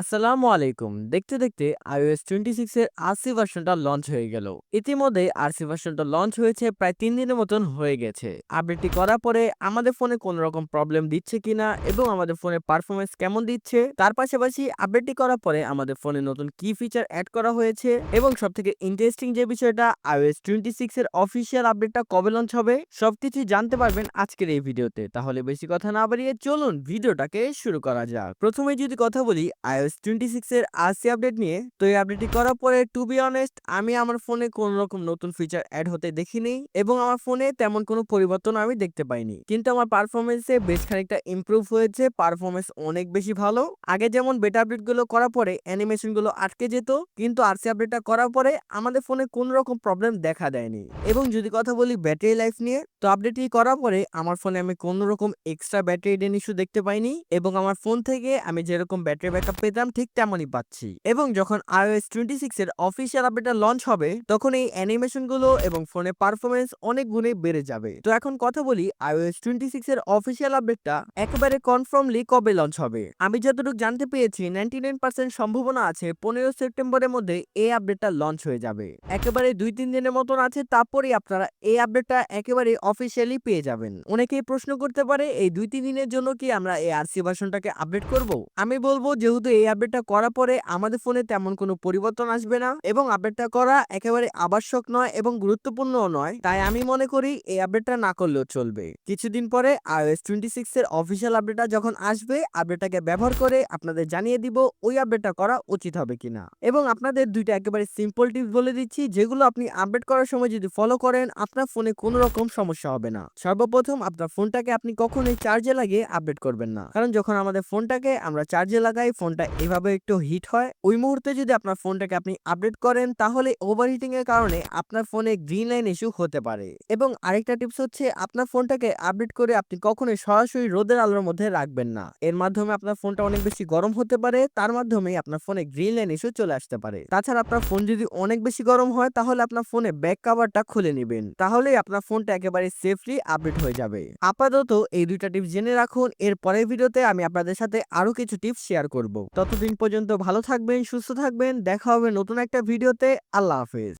আসসালামু আলাইকুম। দেখতে দেখতে iOS টোয়েন্টি সিক্স এর আরসি ভার্সনটা লঞ্চ হয়ে গেল। ইতিমধ্যে আরসি ভার্সনটা লঞ্চ হয়েছে প্রায় তিন দিনের মতন হয়ে গেছে। আপডেটটি করার পরে আমাদের ফোনে কোনো রকম প্রবলেম দিচ্ছে কিনা এবং আমাদের ফোনের পারফরমেন্স কেমন দিচ্ছে, তার পাশাপাশি আপডেটটি করার পরে আমাদের ফোনে নতুন কি ফিচার অ্যাড করা হয়েছে এবং সব থেকে ইন্টারেস্টিং যে বিষয়টা, iOS টোয়েন্টি সিক্স এর অফিসিয়াল আপডেটটা কবে লঞ্চ হবে, সবকিছু জানতে পারবেন আজকের এই ভিডিওতে। তাহলে বেশি কথা না বাড়িয়ে চলুন ভিডিওটাকে শুরু করা যাক। প্রথমে যদি কথা বলি iOS টোয়েন্টি সিক্স এর আরসি আপডেট নিয়ে, তো এই আপডেটটি করার পরে টু বি অনেস্ট আমি আমার ফোনে কোনো রকম নতুন ফিচার অ্যাড হতে দেখিনি এবং আমার ফোনে তেমন কোনো পরিবর্তন আমি দেখতে পাইনি। কিন্তু আমার পারফরমেন্সে বেশ খানিকটা ইমপ্রুভ হয়েছে পারফরমেন্স অনেক বেশি ভালো। আগে যেমন বেটা আপডেটগুলো করার পরে অ্যানিমেশনগুলো আটকে যেত, কিন্তু আরসি আপডেটটা করার পরে, আমাদের ফোনে কোনো রকম প্রবলেম দেখা দেয়নি। এবং যদি কথা বলি ব্যাটারি লাইফ নিয়ে, তো আপডেটটি করার পরে, আমার ফোনে আমি কোনো রকম এক্সট্রা ব্যাটারি ড্রেন ইস্যু দেখতে পাইনি এবং আমার ফোন থেকে আমি যেরকম ব্যাটারি ব্যাকআপ পেতাম ঠিক তেমনই পাচ্ছি। এবং যখন iOS টোয়েন্টি সিক্স এর অফিসিয়াল আপডেটটা লঞ্চ হবে, তখন এই অ্যানিমেশনগুলো এবং ফোনের পারফরমেন্স অনেক গুণে বেড়ে যাবে। তো এখন কথা বলি iOS টোয়েন্টি সিক্স এর অফিসিয়াল আপডেটটা একেবারে কনফার্মলি কবে লঞ্চ হবে? আমি যতটুকু জানতে পেরেছি নাইনটি নাইন পার্সেন্ট সম্ভাবনা আছে পনেরো সেপ্টেম্বরের মধ্যে এই আপডেটটা লঞ্চ হয়ে যাবে। একেবারে দুই তিন দিনের মতন আছে, তারপরেই আপনারা এই আপডেটটা একেবারে অফিসিয়ালি পেয়ে যাবেন। অনেকেই প্রশ্ন করতে পারে, এই দুই তিন দিনের জন্য কি আমরা এই আরসি ভার্সনটাকে আপডেট করব? আমি বলব, যেহেতু এই আপডেটটা করার পরে আমাদের ফোনে তেমন কোনো পরিবর্তন আসবে না এবং আপডেটটা করা একেবারে আবশ্যক নয় এবং গুরুত্বপূর্ণও নয়। তাই আমি মনে করি এই আপডেটটা না করলেও চলবে। কিছুদিন পরে iOS টোয়েন্টি সিক্স এর অফিসিয়াল আপডেটটা যখন আসবে আপডেটটাকে ব্যবহার করে আপনাদের জানিয়ে দিব ওই আপডেটটা করা উচিত হবে কিনা। এবং আপনাদের দুইটা একেবারে সিম্পল টিপস বলে দিচ্ছি, যেগুলো আপনি আপডেট করার সময় যদি ফলো করেন, আপনার ফোনে কোনো রকম সমস্যা হবে না। সর্বপ্রথম আপনার ফোনটাকে আপনি কখনোই চার্জে লাগিয়ে আপডেট করবেন না। কারণ যখন আমাদের ফোনটাকে আমরা চার্জে লাগাই ফোনটা এভাবে একটু হিট হয়, ওই মুহূর্তে যদি আপনার ফোনটাকে আপনি আপডেট করেন, তাহলে ওভারহিটিং এর কারণে আপনার ফোনে গ্রিন লাইন ইস্যু হতে পারে। এবং আরেকটা টিপস হচ্ছে, আপনার ফোনটাকে আপডেট করে আপনি কখনোই সরাসরি রোদের আলোর মধ্যে রাখবেন না। এর মাধ্যমে আপনার ফোনটা অনেক বেশি গরম হতে পারে, তার মাধ্যমে আপনার ফোনে গ্রিন লাইন ইস্যু চলে আসতে পারে। তাছাড়া আপনার ফোন যদি অনেক বেশি গরম হয়, তাহলে আপনার ফোনে ব্যাক কভারটা খুলে নেবেন। তাহলেই আপনার ফোনটা একেবারে সেফলি আপডেট হয়ে যাবে। আপাতত এই দুইটা টিপস জেনে রাখুন এর পরের ভিডিওতে আমি আপনাদের সাথে আরও কিছু টিপস শেয়ার করব। ততদিন পর্যন্ত ভালো থাকবেন সুস্থ থাকবেন দেখা হবে নতুন একটা ভিডিওতে। আল্লাহ হাফেজ।